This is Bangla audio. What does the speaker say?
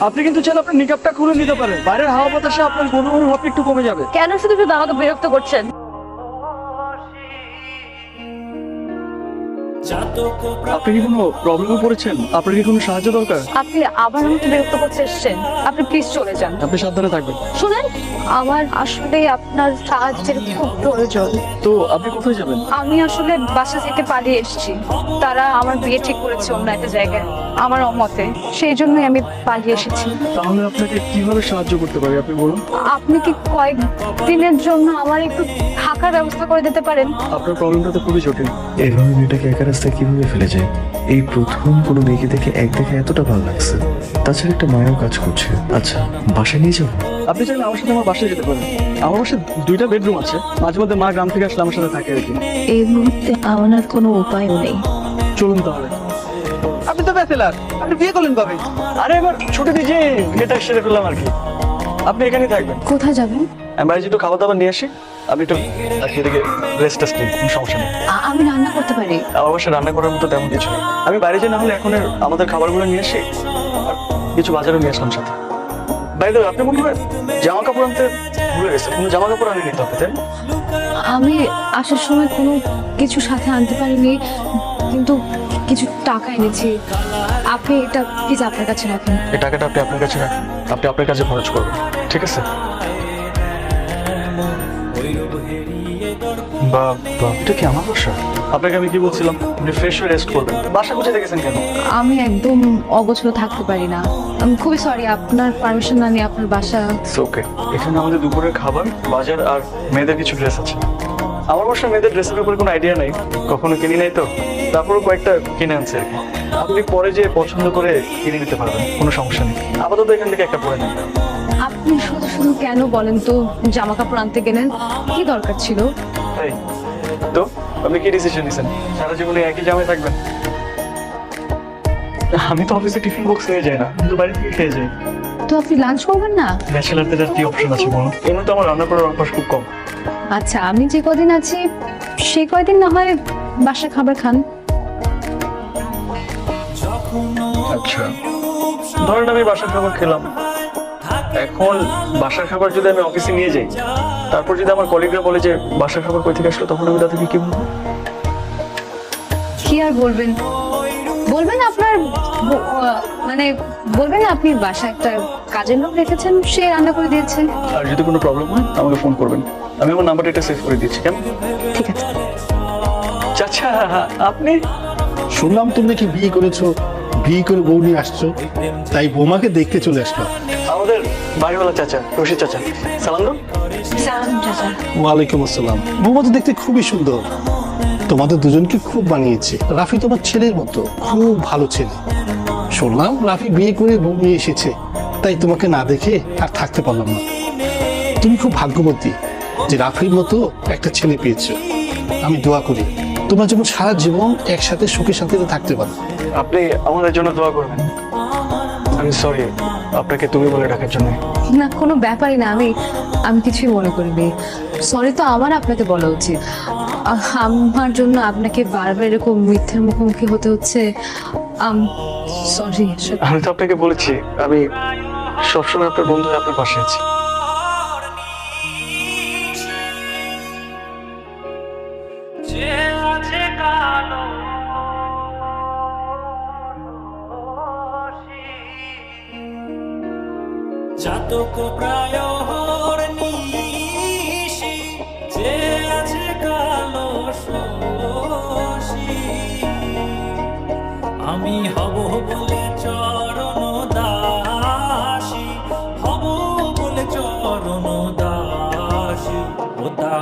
আপনি কিন্তু চাইলে আপনার নিকাপটা খুলে নিতে পারেন। বাইরের হাওয়া বাতাসে আপনার গণগণ হবে একটু কমে যাবে। কেন শুধু শুধু আমাকে বিরক্ত করছেন? আপনি কি কোনো প্রবলেমে পড়েছেন? আপনার কি কোনো সাহায্য দরকার? আপনি আবার আমাকে বিরক্ত করতে এসেছেন আপনি প্লিজ চলে যান। আপনি সাবধানে থাকবেন। শুনেন আমার আসলে আপনার সাহায্যের খুব প্রয়োজন। তো আপনি কোথায় যাবেন? আমি আসলে বাসা থেকে পালিয়ে এসেছি। তারা আমার বিয়ে ঠিক করেছে অন্য একটা জায়গায় আমার মতে সেই জন্যই আমি পালিয়ে এসেছি। তাহলে আপনাকে কীভাবে সাহায্য করতে পারি আপনি বলুন? আপনি কি কয়েক দিনের জন্য আমার একটু থাকার ব্যবস্থা করে দিতে পারেন? আপনার প্রবলেমটা তো খুবই জটিল। এভাবে মেয়েটাকে একা রাস্তায় কীভাবে ফেলে যায়? এই প্রথম কোনো মেয়েকে দেখে এক দেখে এতটা ভালো লাগছে। তাছাড়া একটা মায়াও কাজ করছে। আচ্ছা বাসায় নিয়ে যাব? আপনি চাইলে আমার সাথে আমার বাসায় যেতে পারেন। আমার বাসায় দুইটা বেডরুম আছে। মাঝে মধ্যে মা গ্রাম থেকে আসলে আমার সাথে থাকে আর কি। এই মুহূর্তে আমার আর কোনো উপায়ও নেই। চলুন তাহলে। আপনি তো ব্যাচেলার। আপনি বিয়ে করলেন কবে? আরে এবার ছুটি দিয়ে যে বিয়েটা সেরে ফেললাম আর কি। আপনি এখানেই থাকবেন। কোথায় যাবেন? আমি বাড়ি একটু খাবার দাবার নিয়ে আসি আপনি একটু এদিকে রেস্ট টেস্ট নিন কোনো সমস্যা নেই। আ- আমি রান্না করতে পারি। আমার বাসায় রান্না করার মতো তেমন কিছু নেই। আমি বাইরে যাই না হলে এখন এর আমাদের খাবারগুলো নিয়ে আসি আর কিছু বাজারও নিয়ে আসলাম সাথে। বাইরে আপনি মনে হয় জামা কাপড় আনতে ভুলে গেছেন। কোনো জামা কাপড় আনি নিতে হবে তাই না? আমি আসার সময় কোনো কিছু সাথে আনতে পারিনি কিন্তু কিছু টাকা এনেছি। আপনি এটা প্লিজ আপনার কাছে রাখেন। এই টাকাটা আপনি আপনার কাছে রাখুন। আপনি আপনার কাছে খরচ করবেন। ঠিক আছে? এটা কি আমার বাসা? আপনাকে আমি কি বলছিলাম? আপনি ফ্রেশ হয়ে রেস্ট করবেন। বাসা কোথায় দেখেছেন কেন? আমি একদম অগোছলো থাকতে পারি না। আমি খুবই সরি আপনার পারমিশন না নিয়ে আপনার বাসা ওকে এখানে আমাদের দুপুরের খাবার বাজার আর মেয়েদের কিছু ড্রেস আছে। আমার বাসায় মেয়েদের ড্রেসের ব্যাপারে কোনো আইডিয়া নাই। কখনো কিনি নাই তো। তারপরও কয়েকটা কিনে আনছে আর কি। আপনি পরে যে পছন্দ করে কিনে নিতে পারবেন কোনো সমস্যা নেই। আপাতত এখান থেকে একটা পরে নেন। আপনি শুধু শুধু কেন বলেন তো জামা কাপড় আনতে গেলেন? কি দরকার ছিল? তো আপনি কি ডিসিশন নিছেন? সারা জীবনে একই জামায় থাকবেন? আমি তো অফিসে টিফিন বক্স নিয়ে যাই না কিন্তু বাড়ি থেকে খেয়ে যাই। তো আপনি লাঞ্চ করবেন না? ব্যাচেলারদের আর কি অপশন আছে বলুন? এমনি তো আমার রান্না করার অভ্যাস খুব কম। আচ্ছা আমি যে কদিন আছি সেই কয়দিন না হয় বাসা খাবার খান। আচ্ছা ধরেন আমি বাসার খাবার খেলাম। এখন বাসার খাবার যদি আমি অফিসে নিয়ে যাই তারপর যদি আমার কলিগরা বলে যে বাসার খাবার কই থেকে আসলো? তখন আমি তাদেরকে কি বলব? কি আর বলবেন? বলবেন আপনার মানে বলবেন আপনি বাসায় একটা কাজের লোক রেখেছেন সে রান্না করে দিয়েছে। আর যদি কোনো প্রবলেম হয় আমাকে ফোন করবেন। আমি আমার নাম্বারটা এটা সেভ করে দিচ্ছি কেমন? ঠিক আছে। চাচা আপনি? শুনলাম তুমি নাকি বিয়ে করেছ। বিয়ে করে বউ নিয়ে আসছো। তাই বৌমাকে দেখতে চলে আসলো। আমাদের বাড়িওয়ালা চাচা রশিদ চাচা। সালাম দাও। ওয়ালাইকুম আসসালাম। বৌমা তো দেখতে খুবই সুন্দর। তোমাদের দুজনকে খুব বানিয়েছে রাফি তোমার ছেলের মতো খুব ভালো ছেলে। শুনলাম রাফি বিয়ে করে বউ নিয়ে এসেছে। তাই তোমাকে না দেখে আর থাকতে পারলাম না। তুমি খুব ভাগ্যবতী যে রাফির মতো একটা ছেলে পেয়েছ। আমি দোয়া করি। তোমরা যেমন সারা জীবন একসাথে সুখে শান্তিতে থাকতে পারো। আপনি আমাদের জন্য দোয়া করবেন। আমি সরি আপনাকে তুমি বলে ডাকার জন্য। না কোনো ব্যাপারই না আমি আমি কিছুই মনে করিনি সরি তো আমার আপনাকে বলা উচিত। আমার জন্য আপনাকে বারবার এরকম মিথ্যের মুখোমুখি হতে হচ্ছে। সরি আমি তো আপনাকে বলেছি আমি সবসময় আপনার বন্ধু আপনার পাশে আছি। জাতক প্রায় নিশি, যে আছে কালো। আমি হব বলে চরণ দাসী, হব বলে চরণ দাসী, ও তা